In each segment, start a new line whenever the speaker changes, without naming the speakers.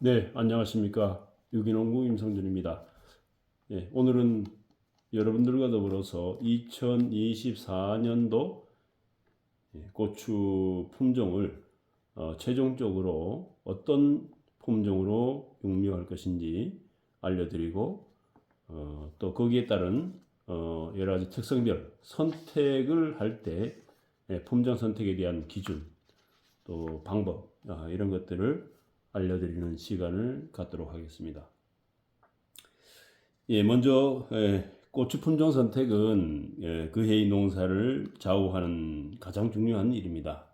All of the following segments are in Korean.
네, 안녕하십니까. 유기농구 임성준입니다. 예, 오늘은 여러분들과 더불어서 2024년도 예, 고추 품종을 어, 최종적으로 어떤 품종으로 육류할 것인지 알려드리고 어, 또 거기에 따른 어, 여러 가지 특성별 선택을 할때 예, 품종 선택에 대한 기준 또 방법 아, 이런 것들을 알려드리는 시간을 갖도록 하겠습니다. 예, 먼저 예, 고추 품종 선택은 예, 그 해의 농사를 좌우하는 가장 중요한 일입니다.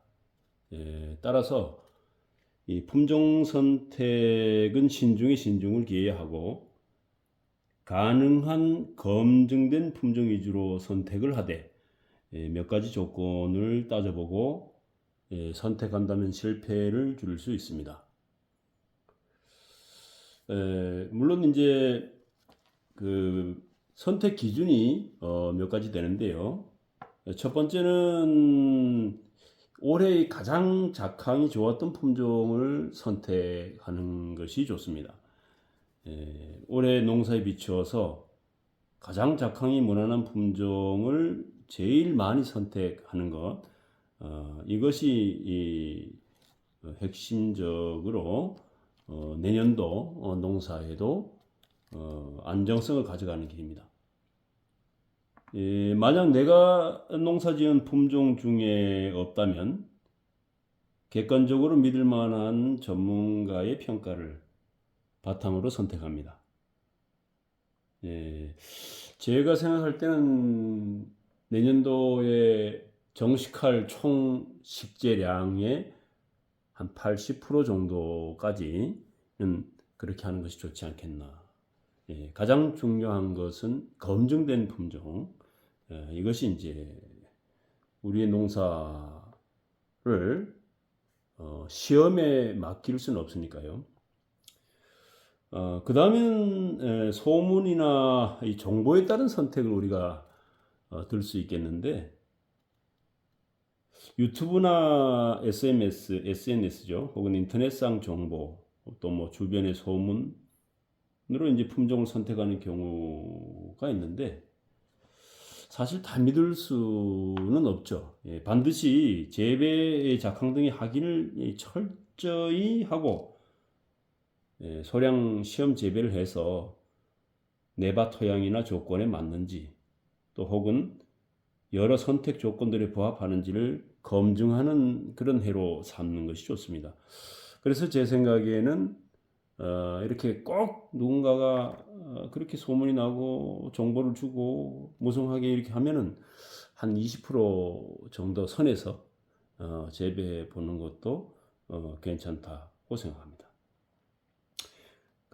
예, 따라서 이 품종 선택은 신중에 신중을 기해야 하고 가능한 검증된 품종 위주로 선택을 하되 예, 몇 가지 조건을 따져보고 예, 선택한다면 실패를 줄일 수 있습니다. 에, 물론 이제 그 선택 기준이 어, 몇 가지 되는데요. 첫 번째는 올해 가장 작황이 좋았던 품종을 선택하는 것이 좋습니다. 에, 올해 농사에 비추어서 가장 작황이 무난한 품종을 제일 많이 선택하는 것, 어, 이것이 이 어, 핵심적으로 어, 내년도 어, 농사에도 어, 안정성을 가져가는 길입니다. 예, 만약 내가 농사지은 품종 중에 없다면 객관적으로 믿을 만한 전문가의 평가를 바탕으로 선택합니다. 예, 제가 생각할 때는 내년도에 정식할 총 식재량의 한 80% 정도까지는 그렇게 하는 것이 좋지 않겠나. 예, 가장 중요한 것은 검증된 품종. 예, 이것이 이제 우리의 농사를 어, 시험에 맡길 수는 없으니까요. 어, 그 다음에는 소문이나 이 정보에 따른 선택을 우리가 어, 들수 있겠는데 유튜브나 SMS, SNS죠. 혹은 인터넷상 정보, 또 뭐 주변의 소문으로 이제 품종을 선택하는 경우가 있는데 사실 다 믿을 수는 없죠. 예, 반드시 재배의 작황 등의 확인을 철저히 하고 예, 소량 시험 재배를 해서 내바 토양이나 조건에 맞는지 또 혹은 여러 선택 조건들에 부합하는지를 검증하는 그런 해로 삼는 것이 좋습니다. 그래서 제 생각에는 어, 이렇게 꼭 누군가가 어, 그렇게 소문이 나고 정보를 주고 무성하게 이렇게 하면은 한 20% 정도 선에서 어, 재배해 보는 것도 어, 괜찮다고 생각합니다.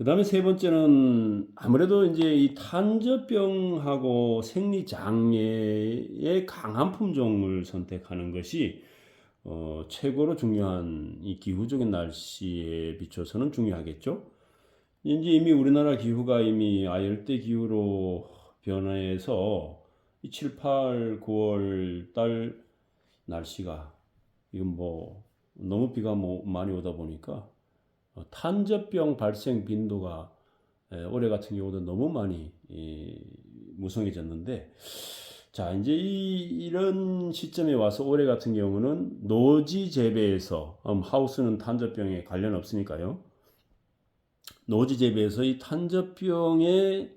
그 다음에 세 번째는 아무래도 이제 이 탄저병하고 생리장애의 강한 품종을 선택하는 것이 어, 최고로 중요한 이 기후적인 날씨에 비춰서는 중요하겠죠. 이제 이미 우리나라 기후가 이미 아열대 기후로 변해서 7, 8, 9월 달 날씨가 이건 뭐 너무 비가 뭐 많이 오다 보니까 어, 탄저병 발생 빈도가 올해 같은 경우도 너무 많이 무성해졌는데 자 이제 이, 이런 시점에 와서 올해 같은 경우는 노지 재배에서 음, 하우스는 탄저병에 관련 없으니까요. 노지 재배에서 이 탄저병의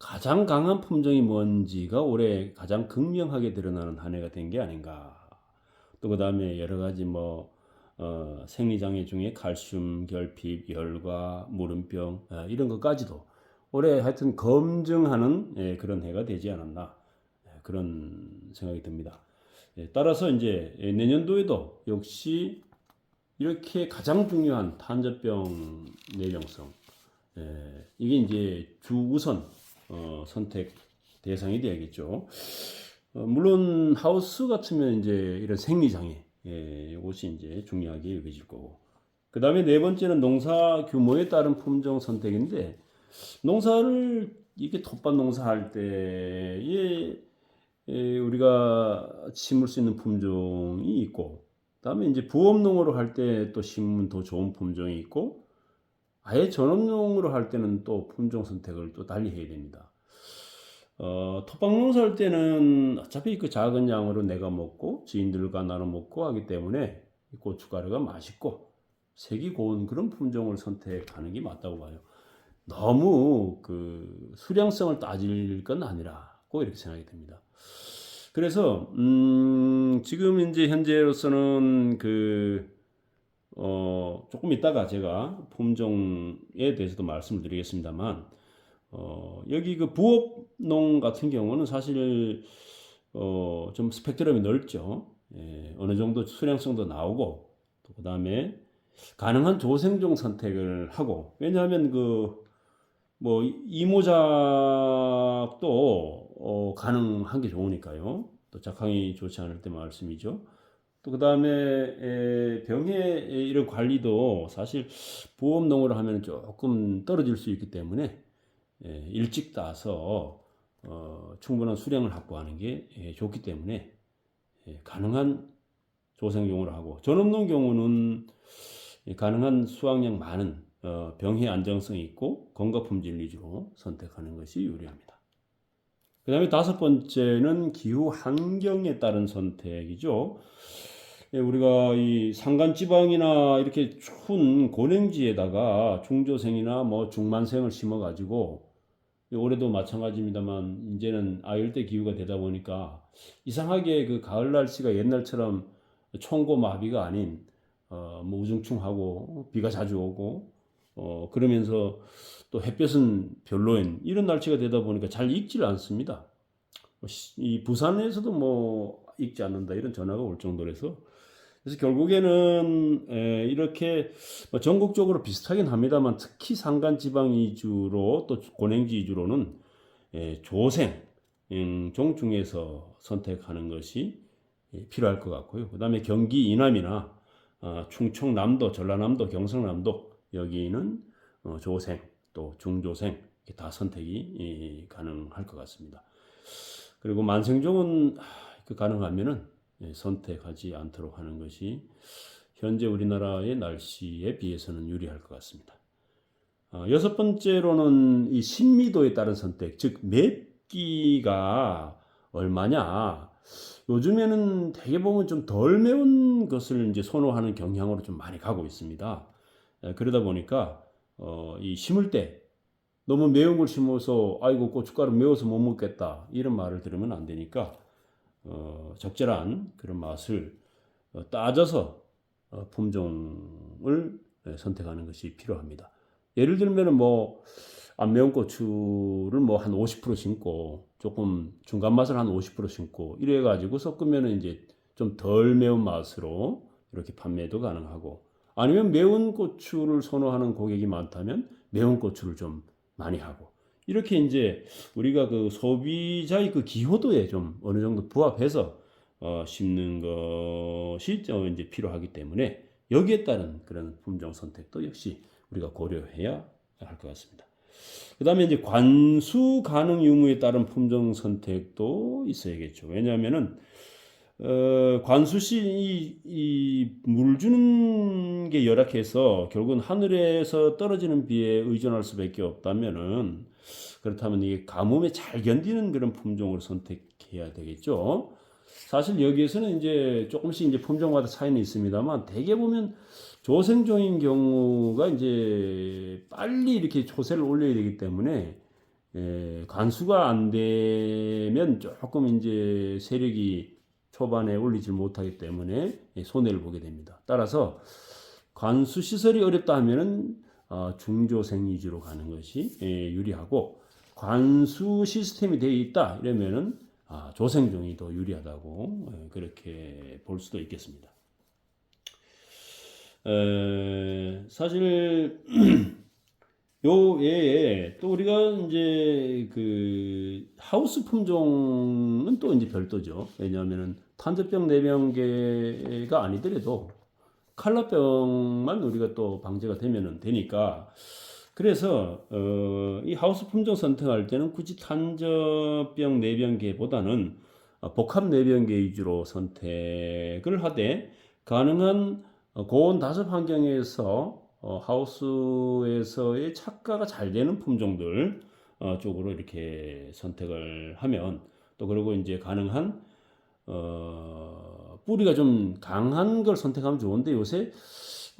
가장 강한 품종이 뭔지가 올해 가장 극명하게 드러나는 한 해가 된 게 아닌가. 또 그 다음에 여러 가지 뭐 어, 생리장애 중에 칼슘 결핍, 열과 무름병 어, 이런 것까지도 올해 하여튼 검증하는 예, 그런 해가 되지 않았나 예, 그런 생각이 듭니다. 예, 따라서 이제 내년도에도 역시 이렇게 가장 중요한 탄저병 내병성 예, 이게 이제 주우선 어, 선택 대상이 되야겠죠. 어, 물론 하우스 같으면 이제 이런 생리장애 예, 이것이 이제 중요하게 여겨질 거고. 그 다음에 네 번째는 농사 규모에 따른 품종 선택인데, 농사를, 이게 텃밭 농사할 때에, 예, 우리가 심을 수 있는 품종이 있고, 그 다음에 이제 부업농으로 할 때 또 심으면 더 좋은 품종이 있고, 아예 전업용으로 할 때는 또 품종 선택을 또 달리 해야 됩니다. 어, 토박 농사 할 때는 어차피 그 작은 양으로 내가 먹고 지인들과 나눠 먹고 하기 때문에 이 고춧가루가 맛있고 색이 고운 그런 품종을 선택하는 게 맞다고 봐요. 너무 그 수량성을 따질 건 아니라고 이렇게 생각이 됩니다. 그래서 음, 지금 이제 현재로서는 그 어, 조금 이따가 제가 품종에 대해서도 말씀을 드리겠습니다만 어, 여기 그 부업농 같은 경우는 사실 어, 좀 스펙트럼이 넓죠. 예, 어느 정도 수량성도 나오고 또 그다음에 가능한 조생종 선택을 하고 왜냐하면 그 뭐 이모작도 어, 가능한 게 좋으니까요. 또 작황이 좋지 않을 때 말씀이죠. 또 그 다음에 병해 이런 관리도 사실 보험농으로 하면 조금 떨어질 수 있기 때문에 예, 일찍 따서 어, 충분한 수량을 확보하는 게 예, 좋기 때문에 예, 가능한 조생용으로 하고 전업농 경우는 예, 가능한 수확량 많은 어, 병해 안정성 있고 건강 품질 위주로 선택하는 것이 유리합니다. 그 다음에 다섯 번째는 기후 환경에 따른 선택이죠. 예, 우리가 이 산간 지방이나 이렇게 추운 고냉지에다가 중조생이나 뭐 중만생을 심어 가지고 올해도 마찬가지입니다만 이제는 아열대 기후가 되다 보니까 이상하게 그 가을 날씨가 옛날처럼 총고 마비가 아닌 어 뭐 우중충하고 비가 자주 오고 어 그러면서 또 햇볕은 별로인 이런 날씨가 되다 보니까 잘 익질 않습니다. 이 부산에서도 뭐 익지 않는다 이런 전화가 올 정도라서 그래서 결국에는 에, 이렇게 뭐 전국적으로 비슷하긴 합니다만 특히 산간 지방 위주로 또 고냉지 위주로는 에, 조생 음, 종 중에서 선택하는 것이 예, 필요할 것 같고요. 그 다음에 경기 이남이나 어, 충청남도, 전라남도, 경상남도 여기는 어, 조생 또 중조생 다 선택이 예, 가능할 것 같습니다. 그리고 만생종은 그 가능하면은 예, 선택하지 않도록 하는 것이 현재 우리나라의 날씨에 비해서는 유리할 것 같습니다. 어, 여섯 번째로는 이 신미도에 따른 선택, 즉 맵기가 얼마냐. 요즘에는 대개 보면 좀 덜 매운 것을 이제 선호하는 경향으로 좀 많이 가고 있습니다. 예, 그러다 보니까 어, 이 심을 때 너무 매운 걸 심어서 아이고 고춧가루 매워서 못 먹겠다 이런 말을 들으면 안 되니까 어, 적절한 그런 맛을 어, 따져서 어, 품종을 예, 선택하는 것이 필요합니다. 예를 들면은 뭐 안 매운 고추를 뭐 한 50% 심고 조금 중간 맛을 한 50% 심고 이래 가지고 섞으면은 이제 좀 덜 매운 맛으로 이렇게 판매도 가능하고 아니면 매운 고추를 선호하는 고객이 많다면 매운 고추를 좀 많이 하고 이렇게 이제 우리가 그 소비자의 그 기호도에 좀 어느 정도 부합해서 어, 심는 것이 좀 이제 필요하기 때문에 여기에 따른 그런 품종 선택도 역시 우리가 고려해야 할 것 같습니다. 그 다음에 이제 관수 가능 유무에 따른 품종 선택도 있어야겠죠. 왜냐하면은 어, 관수시 이물 주는 게 열악해서 결국은 하늘에서 떨어지는 비에 의존할 수밖에 없다면은 그렇다면 이게 가뭄에 잘 견디는 그런 품종을 선택해야 되겠죠. 사실 여기에서는 이제 조금씩 이제 품종마다 차이는 있습니다만 대개 보면 조생종인 경우가 이제 빨리 이렇게 초세를 올려야 되기 때문에 에, 관수가 안 되면 조금 이제 세력이 초반에 올리지 못하기 때문에 손해를 보게 됩니다. 따라서 관수 시설이 어렵다 하면은 어, 중조생 위주로 가는 것이 예, 유리하고 관수 시스템이 되어 있다 이러면은 아, 조생종이 더 유리하다고 예, 그렇게 볼 수도 있겠습니다. 에, 사실 요 외에 또 우리가 이제 그 하우스 품종은 또 이제 별도죠. 왜냐하면은 탄저병 내병계가 아니더라도 칼라병만 우리가 또 방제가 되면은 되니까 그래서 어, 이 하우스 품종 선택할 때는 굳이 탄저병 내병계보다는 복합 내병계 위주로 선택을 하되 가능한 고온 다습 환경에서 어, 하우스에서의 착과가 잘 되는 품종들 어, 쪽으로 이렇게 선택을 하면 또 그리고 이제 가능한 어, 뿌리가 좀 강한 걸 선택하면 좋은데 요새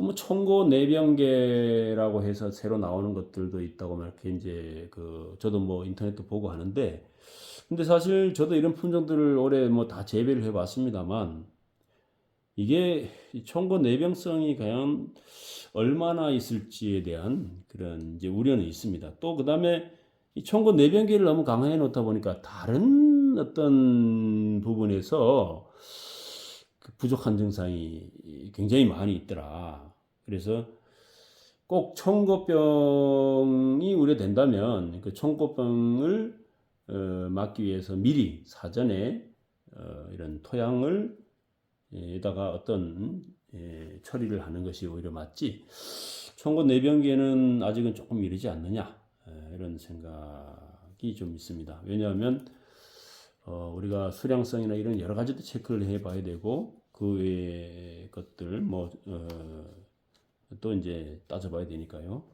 뭐 청고 내병계라고 해서 새로 나오는 것들도 있다고 막 이렇게 이제 그 저도 뭐 인터넷도 보고 하는데 근데 사실 저도 이런 품종들을 올해 뭐 다 재배를 해봤습니다만 이게 이 청고 내병성이 과연 얼마나 있을지에 대한 그런 이제 우려는 있습니다. 또 그 다음에 이 청고 내병계를 너무 강화해 놓다 보니까 다른 어떤 부분에서 그 부족한 증상이 굉장히 많이 있더라. 그래서 꼭 청고병이 우려된다면 그 청고병을 어, 막기 위해서 미리 사전에 어, 이런 토양을 에다가 어떤 예, 처리를 하는 것이 오히려 맞지. 청고 내병기에는 아직은 조금 이르지 않느냐 에, 이런 생각이 좀 있습니다. 왜냐하면 어, 우리가 수량성이나 이런 여러 가지도 체크를 해봐야 되고 그 외의 것들 뭐 또 이제 따져봐야 되니까요.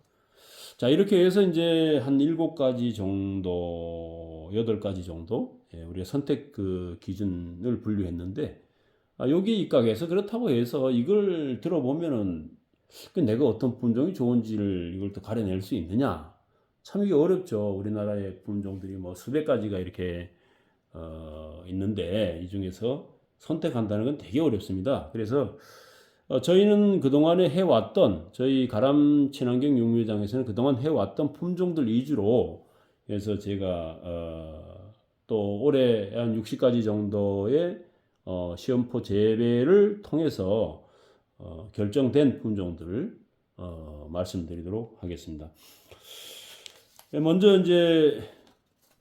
자 이렇게 해서 이제 한 일곱 가지 정도, 여덟 가지 정도 예, 우리가 선택 그 기준을 분류했는데 아, 여기 입각해서 그렇다고 해서 이걸 들어보면은 그 내가 어떤 품종이 좋은지를 이걸 또 가려낼 수 있느냐? 참 이게 어렵죠. 우리나라의 품종들이 뭐 수백 가지가 이렇게 어, 있는데 이 중에서 선택한다는 건 되게 어렵습니다. 그래서 어, 저희는 그동안에 해왔던 저희 가람 친환경 육묘장에서는 그동안 해왔던 품종들 위주로 그래서 제가 어, 또 올해 한 60가지 정도의 어, 시험포 재배를 통해서 어, 결정된 품종들을 어, 말씀드리도록 하겠습니다. 네, 먼저 이제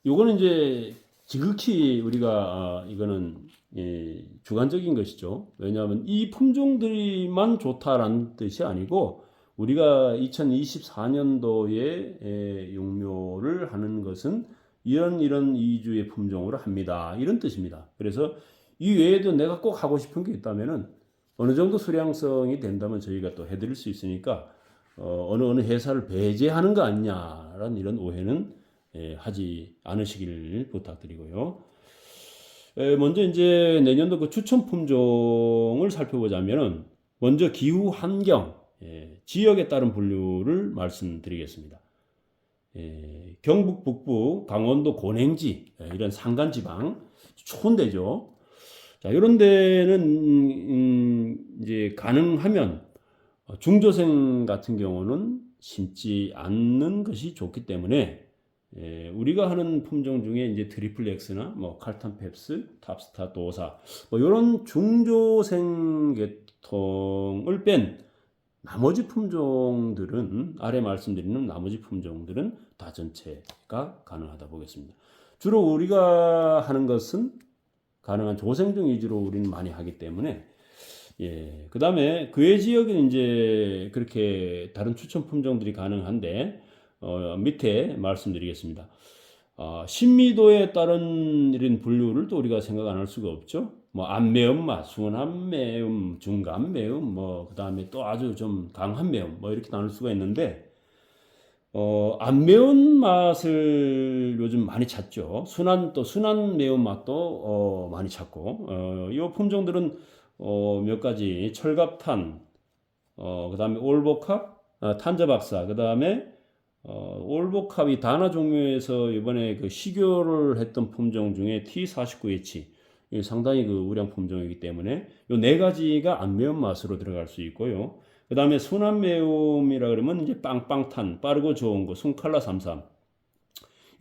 요거는 이제 지극히 우리가 아, 이거는 예, 주관적인 것이죠. 왜냐하면 이 품종들만 좋다라는 뜻이 아니고 우리가 2024년도에 에, 용묘를 하는 것은 이런 이런 이주의 품종으로 합니다. 이런 뜻입니다. 그래서 이 외에도 내가 꼭 하고 싶은 게 있다면은 어느 정도 수량성이 된다면 저희가 또 해드릴 수 있으니까 어, 어느 어느 회사를 배제하는 거 아니냐라는 이런 오해는 예, 하지 않으시길 부탁드리고요. 에, 먼저 이제 내년도 그 추천 품종을 살펴보자면은 먼저 기후 환경 예, 지역에 따른 분류를 말씀드리겠습니다. 예, 경북 북부, 강원도 고냉지 예, 이런 산간 지방 좋은 데죠. 자, 이런 데는 음, 이제 가능하면 어, 중조생 같은 경우는 심지 않는 것이 좋기 때문에 예, 우리가 하는 품종 중에 이제 트리플 X나 뭐 칼탄 펩스, 탑스타, 도사 뭐 이런 중조생 계통을 뺀 나머지 품종들은 아래 말씀드리는 나머지 품종들은 다 전체가 가능하다 보겠습니다. 주로 우리가 하는 것은 가능한 조생종 위주로 우리는 많이 하기 때문에 예. 그 다음에 그의 지역은 이제 그렇게 다른 추천 품종들이 가능한데 어, 밑에 말씀드리겠습니다. 어, 신미도에 따른 이런 분류를 또 우리가 생각 안 할 수가 없죠. 뭐 안매운맛, 순한 매움, 중간 매움, 뭐 그다음에 또 아주 좀 강한 매움, 뭐 이렇게 나눌 수가 있는데 어, 안 매운 맛을 요즘 많이 찾죠. 순한 또 순한 매운 맛도 어, 많이 찾고 어, 이 품종들은 어, 몇 가지 철갑탄, 어, 그다음에 올보캅, 아, 탄저박사, 그다음에 어, 올보캅이 다나 종류에서 이번에 그 식효를 했던 품종 중에 T49H 상당히 그 우량 품종이기 때문에 이네 가지가 안 매운 맛으로 들어갈 수 있고요. 그 다음에 순한 매움이라 그러면 이제 빵빵탄, 빠르고 좋은 거, 순칼라 33.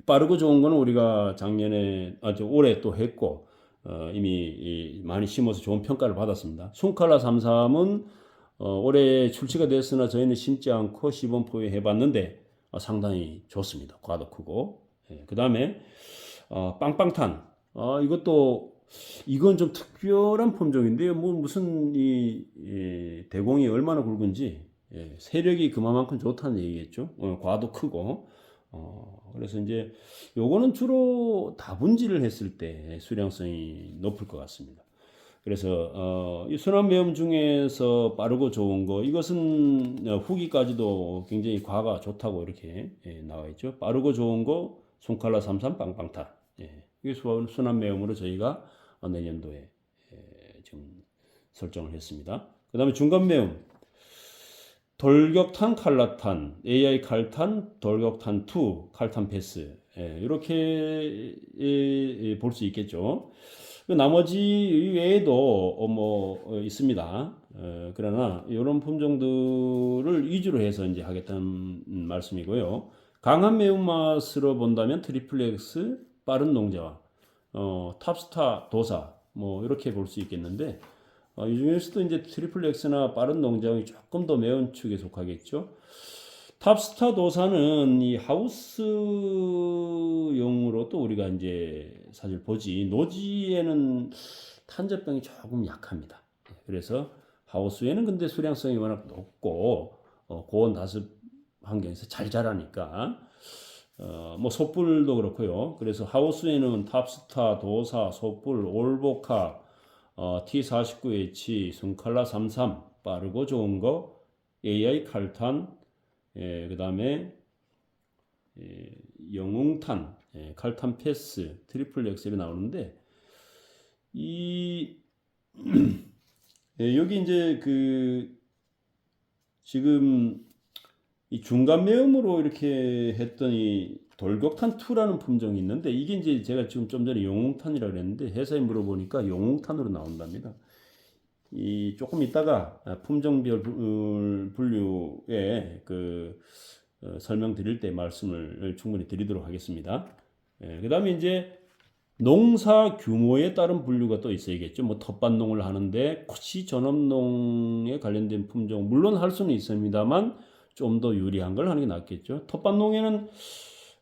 빠르고 좋은 거는 우리가 작년에, 아주 올해 또 했고, 어, 이미 많이 심어서 좋은 평가를 받았습니다. 순칼라 33은 어, 올해 출시가 됐으나 저희는 심지 않고 시범 포획 해봤는데 어, 상당히 좋습니다. 과도 크고. 예, 그 다음에 어, 빵빵탄. 어, 이것도 이건 좀 특별한 품종인데요. 뭐 무슨 이, 이 대공이 얼마나 굵은지 예, 세력이 그만큼 좋다는 얘기겠죠. 어, 과도 크고 어, 그래서 이제 요거는 주로 다분지를 했을 때 수량성이 높을 것 같습니다. 그래서 어, 이 순한 매움 중에서 빠르고 좋은 거 이것은 어, 후기까지도 굉장히 과가 좋다고 이렇게 예, 나와 있죠. 빠르고 좋은 거 손칼라 삼삼 빵빵탄. 예, 이게 수- 순한 매움으로 저희가 어, 내년도에 예, 지금 설정을 했습니다. 그 다음에 중간 매움 돌격탄 칼라탄 AI 칼탄 돌격탄 2 칼탄 패스 예, 이렇게 볼수 있겠죠. 그 나머지 외에도 어, 뭐 어, 있습니다. 어, 그러나 이런 품종들을 위주로 해서 이제 하겠다는 음, 말씀이고요. 강한 매운맛으로 본다면 트리플렉스, 빠른 농자와 어, 탑스타, 도사 뭐 이렇게 볼 수 있겠는데 어, 이 중에서도 이제 트리플렉스나 빠른 농장이 조금 더 매운 축에 속하겠죠. 탑스타 도사는 이 하우스용으로 또 우리가 이제 사실 보지 노지에는 탄저병이 조금 약합니다. 그래서 하우스에는 근데 수량성이 워낙 높고 어, 고온 다습 환경에서 잘 자라니까 어, 뭐 솥불도 그렇고요. 그래서 하우스에는 탑스타, 도사, 솥불, 올보카, 어, T49H, 순칼라 33 빠르고 좋은 거, AI 칼탄, 예, 그 다음에 예, 영웅탄, 예, 칼탄 패스, 트리플 엑셀이 나오는데 이 예, 여기 이제 그 지금 이 중간 매음으로 이렇게 했더니 돌격탄 2라는 품종이 있는데 이게 이제 제가 지금 좀 전에 영웅탄이라고 그랬는데 회사에 물어보니까 영웅탄으로 나온답니다. 이 조금 있다가 품종별 분- 분류에 그 어, 설명드릴 때 말씀을 충분히 드리도록 하겠습니다. 그 다음에 이제 농사 규모에 따른 분류가 또 있어야겠죠. 뭐 텃밭농을 하는데 혹시 전업농에 관련된 품종 물론 할 수는 있습니다만 좀 더 유리한 걸 하는 게 낫겠죠. 텃밭농에는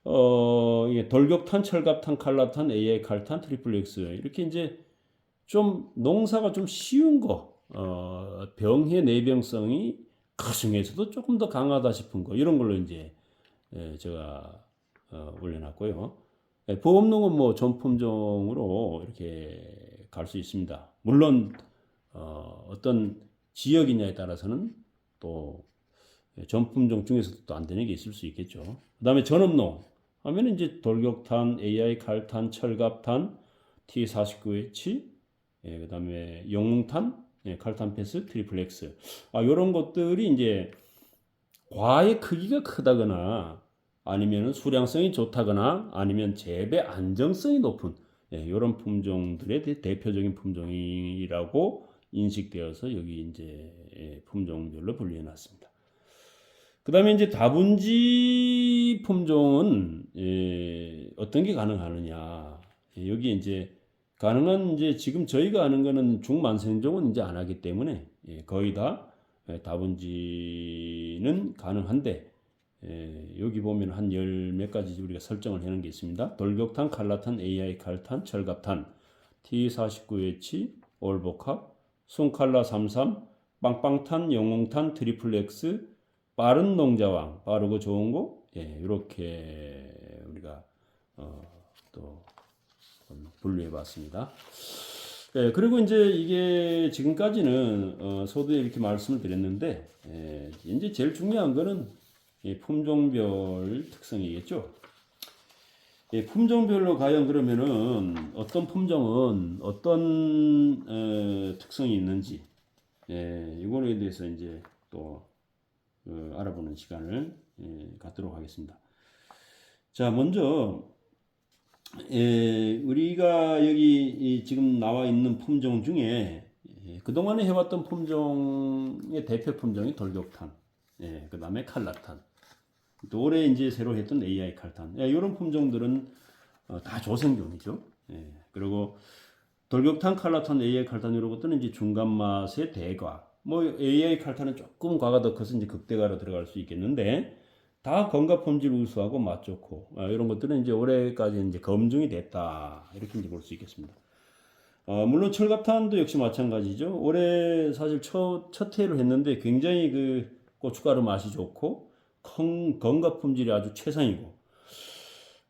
어 이게 돌격탄, 철갑탄, 칼라탄, AI 칼탄, 트리플 X 이렇게 이제 좀 농사가 좀 쉬운 거, 어 병의 내병성이 그 중에서도 조금 더 강하다 싶은 거 이런 걸로 이제 예, 제가 어, 올려놨고요. 예, 보험농은 뭐 전품종으로 이렇게 갈 수 있습니다. 물론 어, 어떤 지역이냐에 따라서는 또 전품종 중에서도 또 안 되는 게 있을 수 있겠죠. 그 다음에 전업농 하면 이제 돌격탄, AI 칼탄, 철갑탄, T49H, 예, 그 다음에 영웅탄, 예, 칼탄 패스, 트리플 X. 아, 요런 것들이 이제 과의 크기가 크다거나 아니면 수량성이 좋다거나 아니면 재배 안정성이 높은 예, 이런 품종들의 대- 대표적인 품종이라고 인식되어서 여기 이제 예, 품종별로 분류해 놨습니다. 그 다음에 이제 다분지 품종은 예, 어떤 게 가능하느냐? 예, 여기 이제 가능한 이제 지금 저희가 아는 거는 중만생종은 이제 안 하기 때문에 예, 거의 다 예, 다분지는 가능한데 예, 여기 보면 한 열 몇 가지 우리가 설정을 해놓은 게 있습니다. 돌격탄, 칼라탄, AI 칼탄, 철갑탄, T49H, 올보캅, 순칼라 33, 빵빵탄, 영웅탄, 트리플 X, 빠른 농자왕, 빠르고 좋은 거, 예, 이렇게 우리가 어, 또 분류해 봤습니다. 예, 그리고 이제 이게 지금까지는 어, 소두에 이렇게 말씀을 드렸는데 예, 이제 제일 중요한 거는 이 품종별 특성이겠죠. 이 품종별로 과연 그러면은 어떤 품종은 어떤 어, 특성이 있는지 예, 이거에 대해서 이제 또 어, 알아보는 시간을 예, 갖도록 하겠습니다. 자, 먼저 예, 우리가 여기 이 지금 나와 있는 품종 중에 예, 그동안에 해왔던 품종의 대표 품종이 돌격탄, 예, 그 다음에 칼라탄, 또 올해 이제 새로 했던 AI 칼탄, 예, 이런 품종들은 어, 다 조생종이죠. 예, 그리고 돌격탄, 칼라탄, AI 칼탄 이런 것들은 이제 중간 맛의 대과, 뭐 AI 칼탄은 조금 과가 더 커서 이제 극대가로 들어갈 수 있겠는데 다 건강 품질 우수하고 맛 좋고 아, 이런 것들은 이제 올해까지 이제 검증이 됐다 이렇게 이제 볼 수 있겠습니다. 어, 물론 철갑탄도 역시 마찬가지죠. 올해 사실 첫, 첫 해를 했는데 굉장히 그 고춧가루 맛이 좋고 건, 건강 품질이 아주 최상이고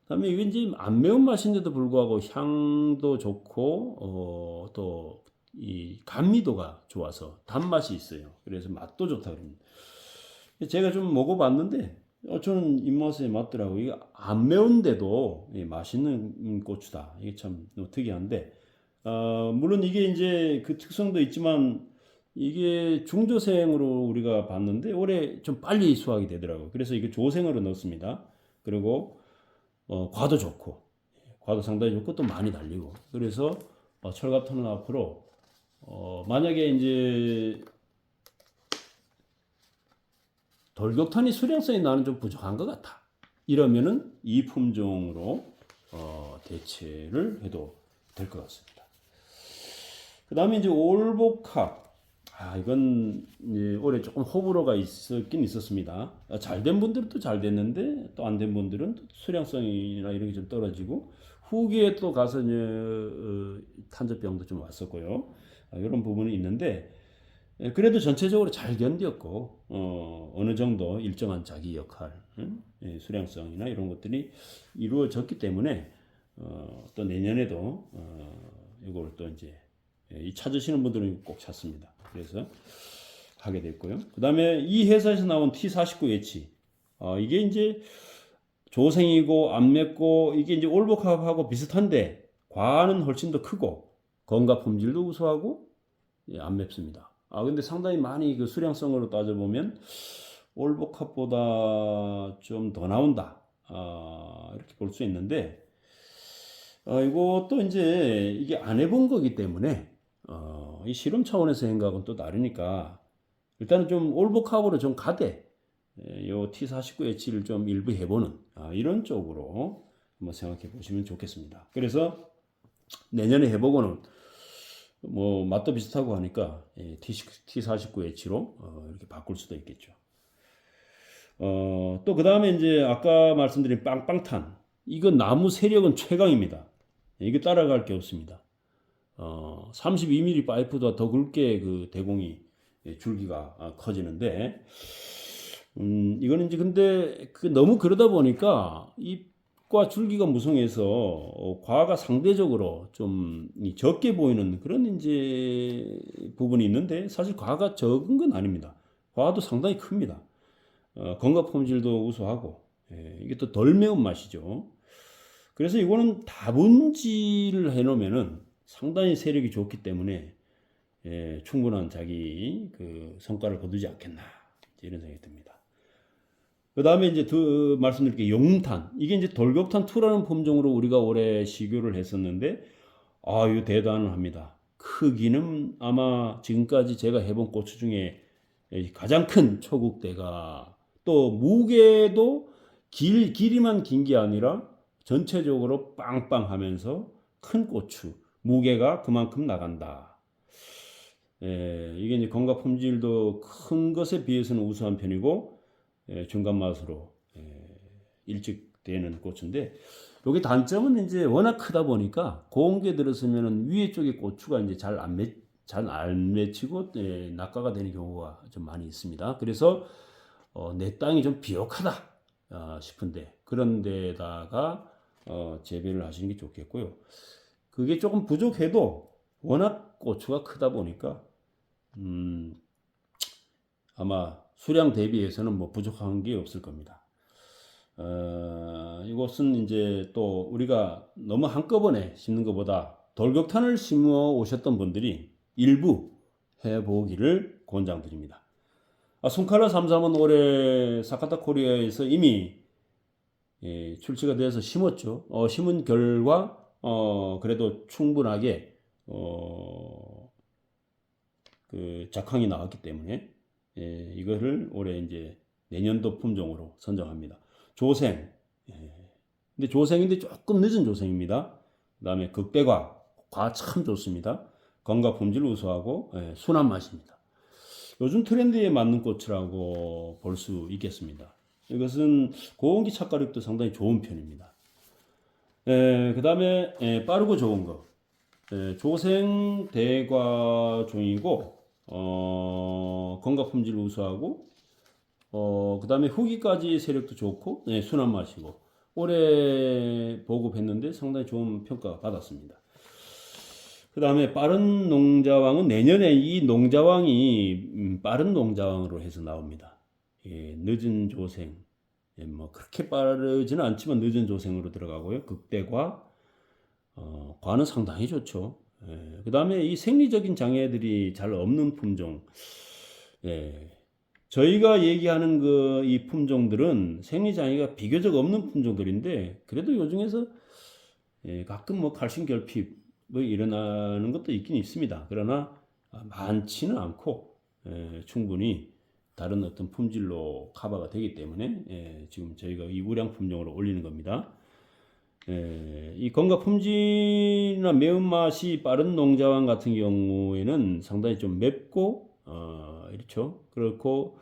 그다음에 이게 이제 안 매운 맛인데도 불구하고 향도 좋고 어, 또 이 감미도가 좋아서 단맛이 있어요. 그래서 맛도 좋다 그럽니다. 제가 좀 먹어봤는데 어, 저는 입맛에 맞더라고요. 이게 안 매운데도 이 맛있는 고추다. 이게 참 특이한데 어, 물론 이게 이제 그 특성도 있지만 이게 중조생으로 우리가 봤는데 올해 좀 빨리 수확이 되더라고요. 그래서 이게 조생으로 넣습니다. 그리고 어, 과도 좋고 과도 상당히 좋고 또 많이 달리고 그래서 어, 철갑토는 앞으로 어, 만약에 이제 돌격탄이 수량성이 나는 좀 부족한 것 같아. 이러면은 이 품종으로 어, 대체를 해도 될 것 같습니다. 그 다음에 이제 올복합. 아, 이건 올해 조금 호불호가 있었긴 있었습니다. 아, 잘된 분들은 또 잘 됐는데 또 안 된 분들은 또 수량성이나 이런 게 좀 떨어지고 후기에 또 가서 이제 어, 탄저병도 좀 왔었고요. 아, 이런 부분이 있는데 예, 그래도 전체적으로 잘 견뎠고 어, 어느 정도 일정한 자기 역할, 응? 예, 수량성이나 이런 것들이 이루어졌기 때문에 어, 또 내년에도 어, 이걸 또 이제 예, 이 찾으시는 분들은 꼭 찾습니다. 그래서 하게 됐고요. 그 다음에 이 회사에서 나온 T49H 어, 이게 이제 조생이고 안 맺고 이게 이제 올복합하고 비슷한데 과는 훨씬 더 크고 건강 품질도 우수하고 예, 안 맵습니다. 아 근데 상당히 많이 그 수량성으로 따져보면 올복합보다 좀 더 나온다. 아 이렇게 볼 수 있는데 어, 이것도 이제 이게 안 해본 거기 때문에 어, 이 실험 차원에서 생각은 또 다르니까 일단은 좀 올복합으로 좀 가되 예, 요 T49H를 좀 일부 해보는 아, 이런 쪽으로 한번 생각해 보시면 좋겠습니다. 그래서 내년에 해보고는 뭐 맛도 비슷하고 하니까 예, T49H로 어, 이렇게 바꿀 수도 있겠죠. 어, 또 그 다음에 이제 아까 말씀드린 빵빵탄 이거 나무 세력은 최강입니다. 이게 따라갈 게 없습니다. 어, 32mm 파이프보다 더 굵게 그 대공이 예, 줄기가 아, 커지는데 음, 이거는 이제 근데 그 너무 그러다 보니까 잎 과 줄기가 무성해서 어, 과가 상대적으로 좀이 적게 보이는 그런 이제 부분이 있는데 사실 과가 적은 건 아닙니다. 과도 상당히 큽니다. 어, 건강 품질도 우수하고 예, 이게 또 덜 매운 맛이죠. 그래서 이거는 다분지를 해놓으면은 상당히 세력이 좋기 때문에 예, 충분한 자기 그 성과를 거두지 않겠나 이런 생각이 듭니다. 그 다음에 이제 그 말씀드릴 게 용탄 이게 이제 돌격탄 2라는 품종으로 우리가 올해 시교를 했었는데 아 이거 대단합니다. 크기는 아마 지금까지 제가 해본 고추 중에 가장 큰 초국대가 또 무게도 길 길이만 긴 게 아니라 전체적으로 빵빵 하면서 큰 고추 무게가 그만큼 나간다. 예, 이게 이제 건강 품질도 큰 것에 비해서는 우수한 편이고 예, 중간 맛으로 예, 일찍 되는 고추인데 여기 단점은 이제 워낙 크다 보니까 고온게 들었으면은 위에 쪽에 고추가 이제 잘 안 맺, 잘안 맺히고 예, 낙가가 되는 경우가 좀 많이 있습니다. 그래서 어, 내 땅이 좀 비옥하다 어, 싶은데 그런 데다가 어, 재배를 하시는 게 좋겠고요. 그게 조금 부족해도 워낙 고추가 크다 보니까 음, 아마 수량 대비해서는 뭐 부족한 게 없을 겁니다. 어, 이것은 이제 또 우리가 너무 한꺼번에 심는 것보다 돌격탄을 심어 오셨던 분들이 일부 해보기를 권장드립니다. 아, 순칼라 33은 올해 사카타 코리아에서 이미 예, 출시가 돼서 심었죠. 어, 심은 결과 어, 그래도 충분하게 어, 그 작황이 나왔기 때문에 예, 이거를 올해 이제 내년도 품종으로 선정합니다. 조생. 예. 근데 조생인데 조금 늦은 조생입니다. 그 다음에 극대과. 과 참 좋습니다. 건강 품질 우수하고 예, 순한 맛입니다. 요즘 트렌드에 맞는 꽃이라고 볼 수 있겠습니다. 이것은 고온기 착과력도 상당히 좋은 편입니다. 그 다음에 빠르고 좋은 거. 에, 조생 대과 종이고 어, 건강 품질 우수하고 어, 그 다음에 후기까지 세력도 좋고 네, 순한 맛이고 올해 보급했는데 상당히 좋은 평가 받았습니다. 그 다음에 빠른 농자왕은 내년에 이 농자왕이 음, 빠른 농자왕으로 해서 나옵니다. 예, 늦은 조생. 예, 뭐 그렇게 빠르지는 않지만 늦은 조생으로 들어가고요. 극대과 어, 과는 상당히 좋죠. 예, 그 다음에 이 생리적인 장애들이 잘 없는 품종. 예, 저희가 얘기하는 그 이 품종들은 생리 장애가 비교적 없는 품종들인데 그래도 요 중에서 예, 가끔 뭐 칼슘 결핍 뭐 일어나는 것도 있긴 있습니다. 그러나 아, 많지는 않고 예, 충분히 다른 어떤 품질로 커버가 되기 때문에 예, 지금 저희가 이 우량 품종으로 올리는 겁니다. 예, 이 건강 품질이나 매운맛이 빠른 농자왕 같은 경우에는 상당히 좀 맵고 어, 이렇죠. 그렇고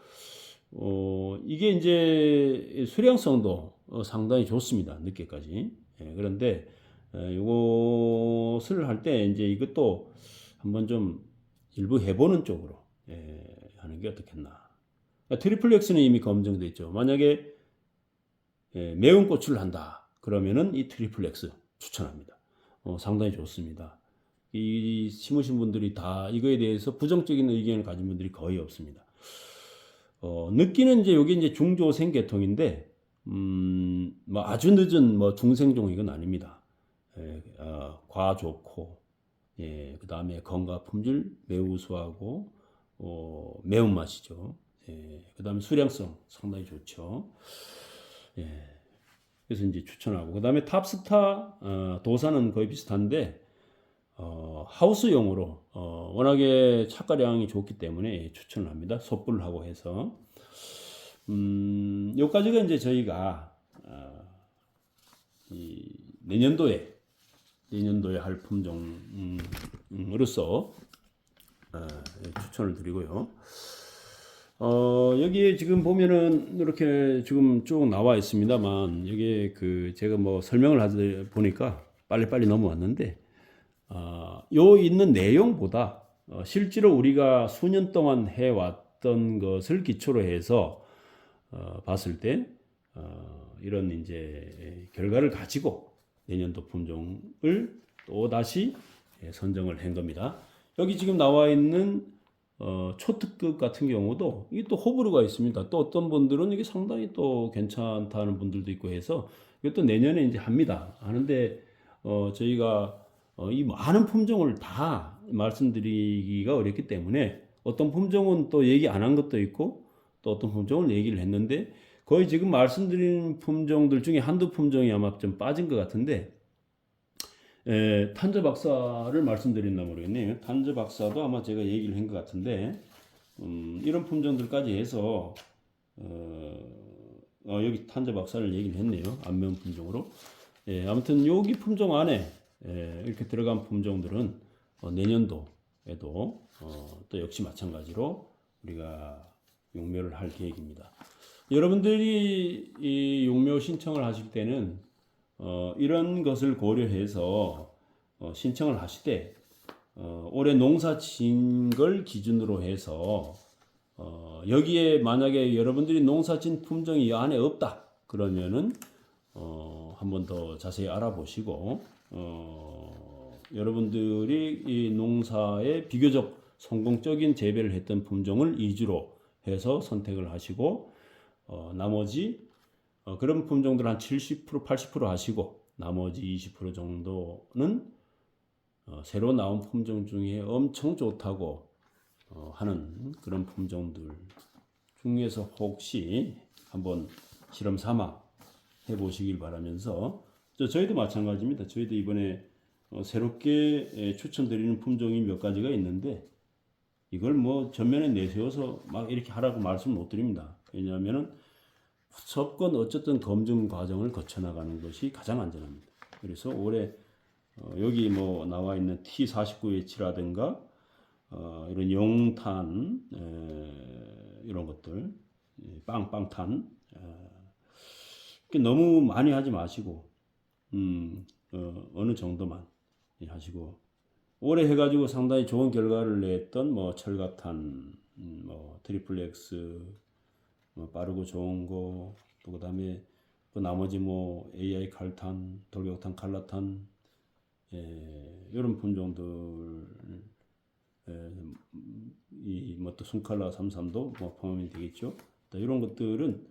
어, 이게 이제 수량성도 어, 상당히 좋습니다. 늦게까지. 예, 그런데 예, 이것을 할 때 이제 이것도 한번 좀 일부 해보는 쪽으로 예, 하는 게 어떻겠나. 트리플 X는 이미 검증돼 있죠. 만약에 예, 매운 고추를 한다. 그러면은 이 트리플 X 추천합니다. 어, 상당히 좋습니다. 이 심으신 분들이 다 이거에 대해서 부정적인 의견을 가진 분들이 거의 없습니다. 어, 늦기는 이제 여기 이제 중조생 계통인데, 음, 뭐 아주 늦은 뭐 중생종 이건 아닙니다. 예, 어, 과 좋고, 예, 그 다음에 건강 품질 매우 우수하고, 어, 매운맛이죠. 예, 그 다음에 수량성 상당히 좋죠. 예, 그래서 이제 추천하고, 그 다음에 탑스타, 어, 도사는 거의 비슷한데, 어, 하우스용으로 어, 워낙에 착가량이 좋기 때문에 추천을 합니다. 솥불하고 해서 음, 요까지가 이제 저희가 어, 이 내년도에 내년도에 할 품종으로서 어, 추천을 드리고요. 어, 여기에 지금 보면은 이렇게 지금 쭉 나와 있습니다만 여기에 그 제가 뭐 설명을 하다 보니까 빨리빨리 넘어왔는데 어, 요 있는 내용보다 어, 실제로 우리가 수년 동안 해왔던 것을 기초로 해서 어, 봤을 때 어, 이런 이제 결과를 가지고 내년도 품종을 또 다시 예, 선정을 한 겁니다. 여기 지금 나와 있는 어, 초특급 같은 경우도 이게 또 호불호가 있습니다. 또 어떤 분들은 이게 상당히 또 괜찮다는 분들도 있고 해서 이것도 내년에 이제 합니다. 하는데 어, 저희가 어, 이 많은 품종을 다 말씀드리기가 어렵기 때문에 어떤 품종은 또 얘기 안 한 것도 있고 또 어떤 품종을 얘기를 했는데 거의 지금 말씀드린 품종들 중에 한두 품종이 아마 좀 빠진 것 같은데 에, 탄저 박사를 말씀드렸나 모르겠네요. 탄저 박사도 아마 제가 얘기를 한 것 같은데 음, 이런 품종들까지 해서 어, 어, 여기 탄저 박사를 얘기를 했네요. 안면 품종으로. 예, 아무튼 여기 품종 안에 예, 이렇게 들어간 품종들은 어, 내년도에도 어, 또 역시 마찬가지로 우리가 용묘를 할 계획입니다. 여러분들이 이 용묘 신청을 하실 때는 어, 이런 것을 고려해서 어, 신청을 하실 때 어, 올해 농사 진 걸 기준으로 해서 어, 여기에 만약에 여러분들이 농사 진 품종이 이 안에 없다 그러면은 어, 한번 더 자세히 알아보시고 어, 여러분들이 이 농사에 비교적 성공적인 재배를 했던 품종을 위주로 해서 선택을 하시고 어, 나머지 어, 그런 품종들 한 70% 80% 하시고 나머지 20% 정도는 어, 새로 나온 품종 중에 엄청 좋다고 어, 하는 그런 품종들 중에서 혹시 한번 실험 삼아 해보시길 바라면서 저, 저희도 마찬가지입니다. 저희도 이번에 어, 새롭게 에, 추천드리는 품종이 몇 가지가 있는데 이걸 뭐 전면에 내세워서 막 이렇게 하라고 말씀 못 드립니다. 왜냐하면은 무조건 어쨌든 검증 과정을 거쳐 나가는 것이 가장 안전합니다. 그래서 올해 어, 여기 뭐 나와 있는 T49H라든가 어, 이런 용탄 에, 이런 것들 예, 빵빵탄 에, 너무 많이 하지 마시고 음, 어, 어느 정도만 하시고 올해 해가지고 상당히 좋은 결과를 냈던 뭐 철갑탄, 음, 뭐 트리플 X, 뭐 빠르고 좋은 거, 또 그 다음에 그 나머지 뭐 AI 칼탄, 돌격탄, 칼라탄 에, 이런 품종들 이뭐또 순칼라 33도 뭐 포함이 되겠죠. 또 이런 것들은